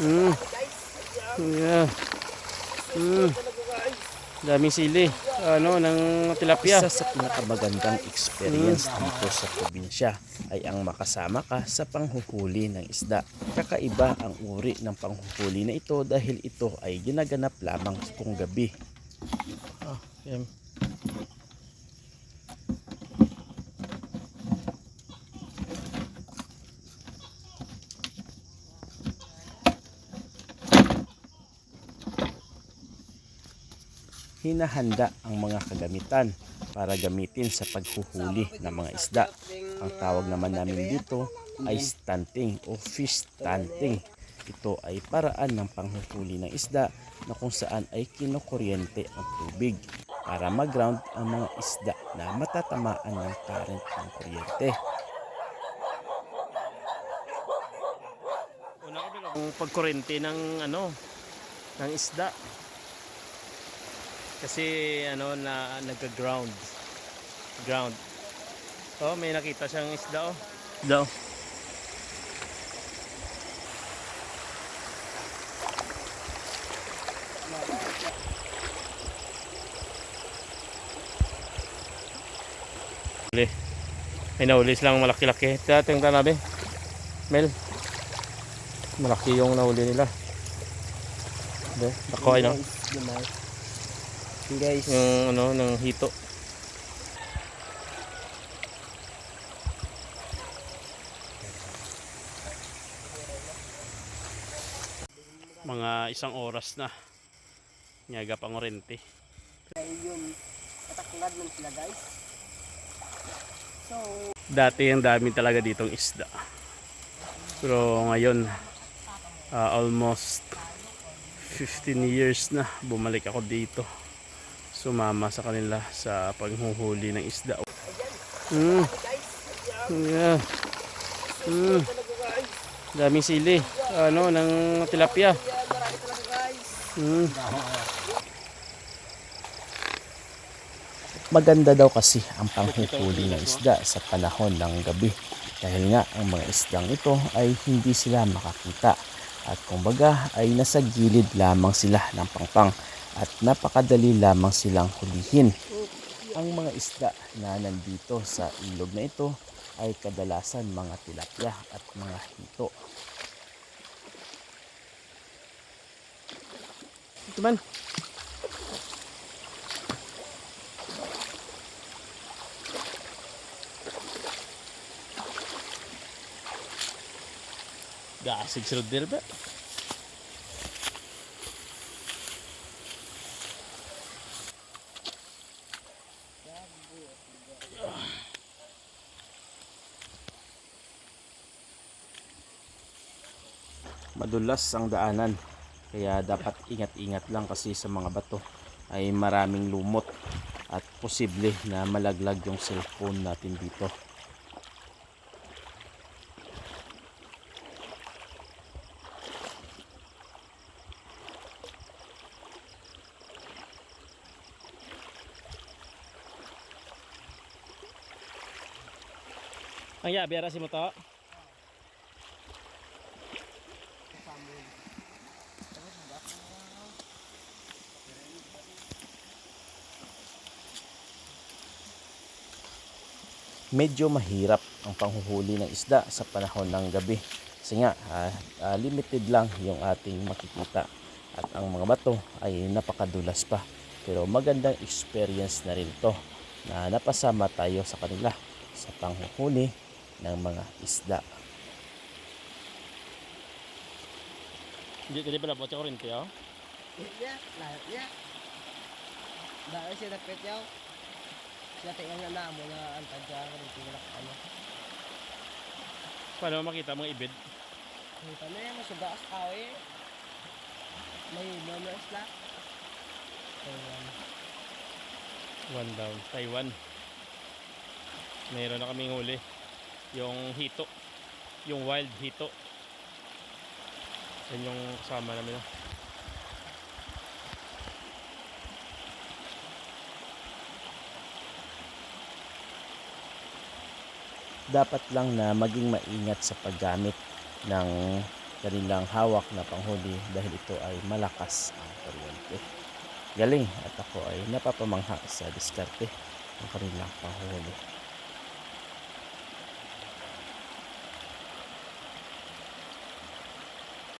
Mm. Yeah. Mm. Daming sili. Ano, ng tilapia. Isa sa pinakamagandang experience dito sa probinsya ay ang makasama ka sa panghuhuli ng isda. Kakaiba ang uri ng panghuhuli na ito dahil ito ay ginaganap lamang kung gabi. Ah, yan. Hinahanda ang mga kagamitan para gamitin sa paghuhuli ng mga isda. Ang tawag naman namin dito ay stunting o fish stunting. Ito ay paraan ng panghuhuli ng isda na kung saan ay kinukuryente ang tubig para mag-ground ang mga isda na matatamaan ng current ng kuryente. Una ko pagkurente ng ano, ng isda. Kasi ano na nagka-ground. Ground. Oh, may nakita siyang isda oh. Isda oh. Huli. May nahuli silang malaki-laki. Tingnan namin. Mel. Malaki yung nahuli nila. Hindi, Ako ay no. Guys, Yung ano, ng hito. Mga isang oras na. Nyaga pang orente. yung kataklad nun sila guys. So, Dati ang dami talaga ditong isda. Pero ngayon, ah, almost 15 years na bumalik ako dito. Sumama sa kanila sa paghuhuli ng isda. Mm. Yeah. Mm. Daming sili. Ano, ng tilapia. Mm. Maganda daw kasi ang panghuhuli ng isda sa panahon ng gabi dahil nga ang mga isdang ito ay hindi sila makakita at kumbaga ay nasa gilid lamang sila ng pangpang at napakadali lamang silang hulihin. Ang mga isda na nandito sa ilog na ito ay kadalasan mga tilapia at mga hito. Ito man. Gasig si Rodel madulas ang daanan kaya dapat ingat-ingat lang kasi sa mga bato ay maraming lumot at posible na malaglag yung cellphone natin dito Ang yabi ara si mo to. Medyo mahirap ang panghuhuli ng isda sa panahon ng gabi kasi nga ah, ah, limited lang yung ating makikita at ang mga bato ay napakadulas pa pero magandang experience na rin to na napasama tayo sa kanila sa panghuhuli ng mga isda Hindi tadi pala po sa kurente oh. Ya, lahat niya. Dahil siya napit yaw. Siya tingnan na mo na ang tadya ko rin tingnan ano. Paano makita mga ibid? Kita na yan, masuga as tao eh. May mono isla. Ayan. One down. Taiwan. Meron na kaming huli. Yung hito. Yung wild hito. Yan yung kasama namin. oh. Dapat lang na maging maingat sa paggamit ng kanilang hawak na panghuli dahil ito ay malakas ang kuryente. Galing at ako ay napapamangha sa diskarte ng kanilang panghuli.